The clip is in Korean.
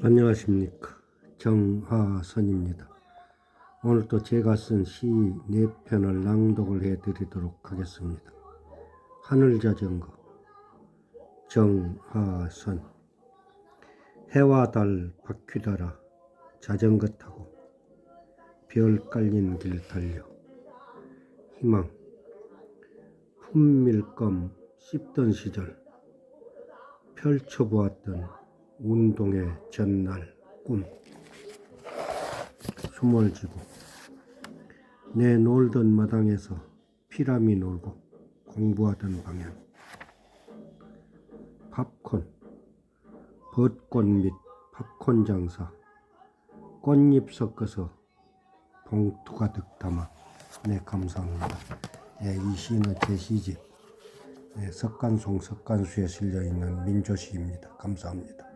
안녕하십니까 정하선입니다. 오늘 또 제가 쓴시네 편을 낭독을 해드리도록 하겠습니다. 하늘자전거 정하선 해와 달 바퀴 달아 자전거 타고 별 깔린 길 달려 희망 품밀검 씹던 시절 펼쳐보았던 운동의 전날 꿈. 숨을 쥐고 내 놀던 마당에서 피라미 놀고 공부하던 방향. 팝콘 벚꽃 및 팝콘 장사. 꽃잎 섞어서 봉투 가득 담아 네 감사합니다. 예, 이 시는 제 시집 예, 석간송 석간수에 실려 있는 민조시입니다. 감사합니다